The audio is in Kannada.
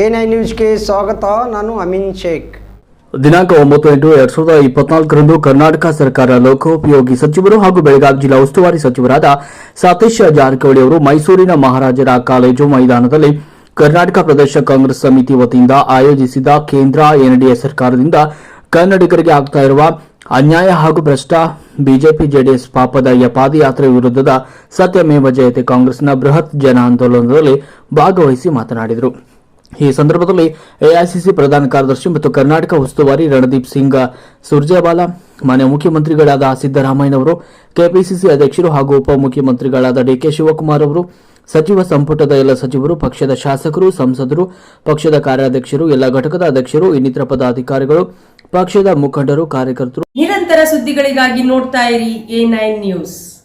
ಎ ನೈನ್ ನ್ಯೂಸ್ಗೆ ಸ್ವಾಗತ, ನಾನು ಅಮಿನ್ ಶೇಖ್. ದಿನಾಂಕ ಒಂಬತ್ತು ಎಂಟು ಎರಡ್ ಸಾವಿರದ ಇಪ್ಪತ್ನಾಲ್ಕರಂದು ಕರ್ನಾಟಕ ಸರ್ಕಾರ ಲೋಕೋಪಯೋಗಿ ಸಚಿವರು ಹಾಗೂ ಬೆಳಗಾವಿ ಜಿಲ್ಲಾ ಉಸ್ತುವಾರಿ ಸಚಿವರಾದ ಸತೀಶ್ ಜಾರಕಿಹೊಳಿ ಅವರು ಮೈಸೂರಿನ ಮಹಾರಾಜರ ಕಾಲೇಜು ಮೈದಾನದಲ್ಲಿ ಕರ್ನಾಟಕ ಪ್ರದೇಶ ಕಾಂಗ್ರೆಸ್ ಸಮಿತಿ ವತಿಯಿಂದ ಆಯೋಜಿಸಿದ ಕೇಂದ್ರ ಎನ್ಡಿಎ ಸರ್ಕಾರದಿಂದ ಕನ್ನಡಿಗರಿಗೆ ಆಗ್ತಾ ಇರುವ ಅನ್ಯಾಯ ಹಾಗೂ ಭ್ರಷ್ಟ, ಬಿಜೆಪಿ, ಜೆಡಿಎಸ್ ಪಾಪದ ಪಾದಯಾತ್ರೆ ವಿರುದ್ಧದ ಸತ್ಯಮೇವ ಜಯತೆ ಕಾಂಗ್ರೆಸ್ನ ಬೃಹತ್ ಜನ ಆಂದೋಲನದಲ್ಲಿ ಭಾಗವಹಿಸಿ ಮಾತನಾಡಿದರು. ಈ ಸಂದರ್ಭದಲ್ಲಿ ಎಐಸಿಸಿ ಪ್ರಧಾನ ಕಾರ್ಯದರ್ಶಿ ಮತ್ತು ಕರ್ನಾಟಕ ಉಸ್ತುವಾರಿ ರಣದೀಪ್ ಸಿಂಗ್ ಸುರ್ಜೇವಾಲಾ, ಮಾನ್ಯ ಮುಖ್ಯಮಂತ್ರಿಗಳಾದ ಸಿದ್ದರಾಮಯ್ಯನವರು, ಕೆಪಿಸಿಸಿ ಅಧ್ಯಕ್ಷರು ಹಾಗೂ ಉಪಮುಖ್ಯಮಂತ್ರಿಗಳಾದ ಡಿಕೆ ಶಿವಕುಮಾರ್ ಅವರು, ಸಚಿವ ಸಂಪುಟದ ಎಲ್ಲ ಸಚಿವರು, ಪಕ್ಷದ ಶಾಸಕರು, ಸಂಸದರು, ಪಕ್ಷದ ಕಾರ್ಯಾಧ್ಯಕ್ಷರು, ಎಲ್ಲ ಘಟಕದ ಅಧ್ಯಕ್ಷರು, ಇನ್ನಿತರ ಪದಾಧಿಕಾರಿಗಳು, ಪಕ್ಷದ ಮುಖಂಡರು, ಕಾರ್ಯಕರ್ತರು. ನಿರಂತರ ಸುದ್ದಿಗಳಿಗಾಗಿ ನೋಡ್ತಾ ಇರಿ ಎ ನ್ಯೂಸ್.